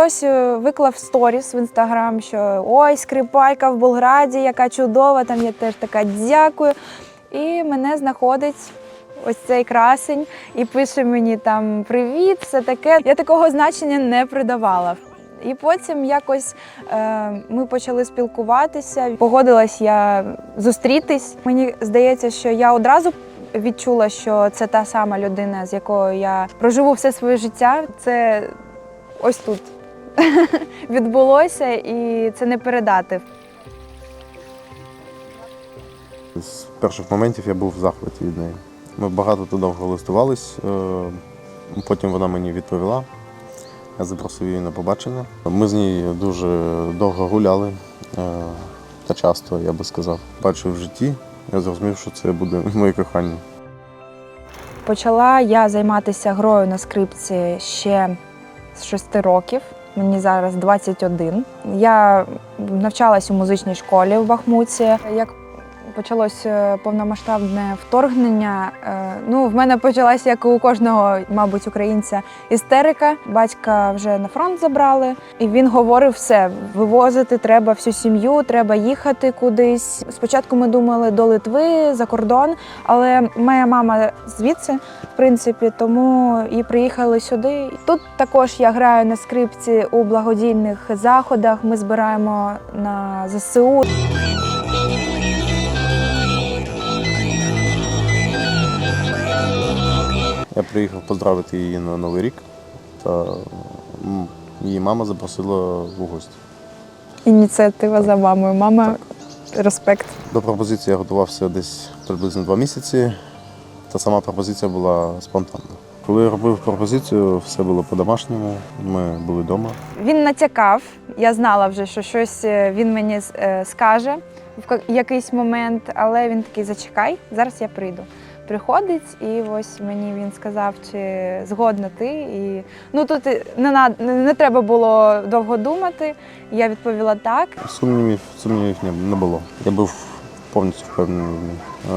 Хтось е, виклав сторіс в інстаграм, що ой, скрипалька в Болграді, яка чудова. Там я теж така дякую. І мене знаходить ось цей красень і пише мені там привіт, все таке. Я такого значення не придавала. І потім якось е, ми почали спілкуватися. Погодилась я зустрітись. Мені здається, що я одразу відчула, що це та сама людина, з якою я проживу все своє життя. Це ось тут відбулося, і це не передати. З перших моментів я був в захваті від неї. Ми багато та довго листувались, е, потім вона мені відповіла. Я запросив її на побачення. Ми з нею дуже довго гуляли е, та часто, я би сказав. Бачив в житті, я зрозумів, що це буде моє кохання. Почала я займатися грою на скрипці ще з 6 років. Мені зараз 21. Я навчалась у музичній школі в Бахмуті. Як почалось е, повномасштабне вторгнення, е, ну в мене почалася, як у кожного, мабуть, українця, істерика. Батька вже на фронт забрали, і він говорив все: вивозити треба всю сім'ю, треба їхати кудись. Спочатку ми думали до Литви за кордон, але моя мама звідси, в принципі, тому і приїхали сюди. Тут також я граю на скрипці у благодійних заходах. Ми збираємо на ЗСУ. Я приїхав поздравити її на Новий рік, та її мама запросила в гості. Ініціатива за мамою. Мама, респект. До пропозиції я готувався десь приблизно два місяці, та сама пропозиція була спонтанна. Коли я робив пропозицію, все було по-домашньому. Ми були вдома. Він натякав. Я знала вже, що щось е, він мені е, скаже в якийсь момент, але він такий зачекай, зараз я прийду. Приходить, і ось мені він сказав, чи згодна ти. І ну тут не, над- не, не треба було довго думати. Я відповіла так. Сумнівів, сумнівів не, не було. Я був повністю впевнений,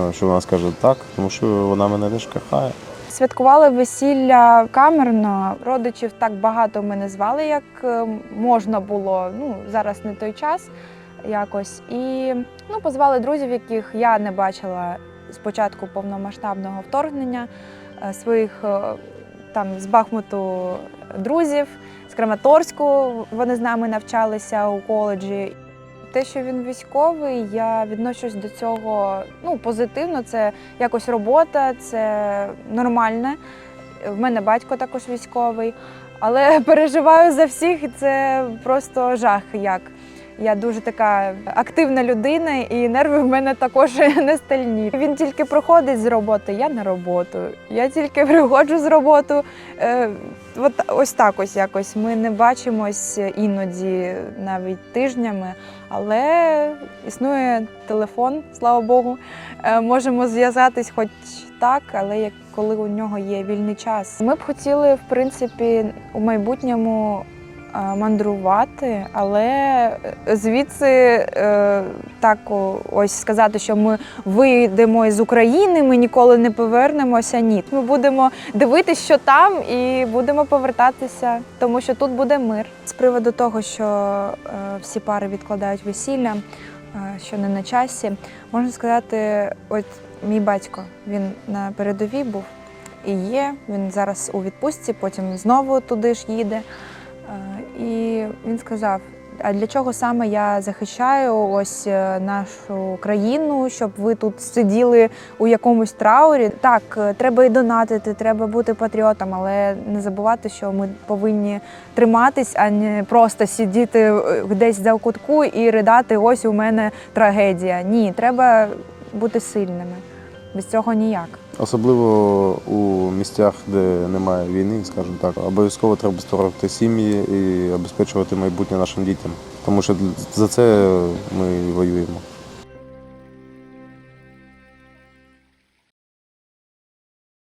е, що вона скаже так, тому що вона мене теж кохає. Святкували весілля камерно. Родичів так багато ми не звали, як е, можна було. Ну зараз не той час якось. І ну, позвали друзів, яких я не бачила з початку повномасштабного вторгнення, е, своїх е, там з Бахмуту друзів, з Краматорську. Вони з нами навчалися у коледжі. Те, що він військовий, я відношусь до цього ну, позитивно. Це якось робота, це нормальне. В мене батько також військовий, але переживаю за всіх, і це просто жах. Як я дуже така активна людина, і нерви в мене також не стальні. Він тільки приходить з роботи, я на роботу. Я тільки приходжу з роботи. Е, от ось так ось якось. Ми не бачимось іноді навіть тижнями, але існує телефон, слава Богу. Е, Можемо зв'язатись хоч так, але як коли у нього є вільний час. Ми б хотіли, в принципі, у майбутньому мандрувати, але е, звідси е, так ось сказати, що ми вийдемо із України, ми ніколи не повернемося. Ні, ми будемо дивитися, що там, і будемо повертатися, тому що тут буде мир. З приводу того, що е, всі пари відкладають весілля, е, що не на часі, можна сказати, от мій батько він на передовій був і є. Він зараз у відпустці, потім знову туди ж їде. І він сказав: а для чого саме я захищаю ось е, нашу країну, щоб ви тут сиділи у якомусь траурі? Так, е, треба і донатити, треба бути патріотом, але не забувати, що ми повинні триматись, а не просто сидіти е, десь за кутку і ридати. Ось у мене трагедія. Ні, треба бути сильними. Без цього ніяк. Особливо у місцях, де немає війни, скажімо так, обов'язково треба створювати сім'ї і обезпечувати майбутнє нашим дітям. Тому що за це ми воюємо.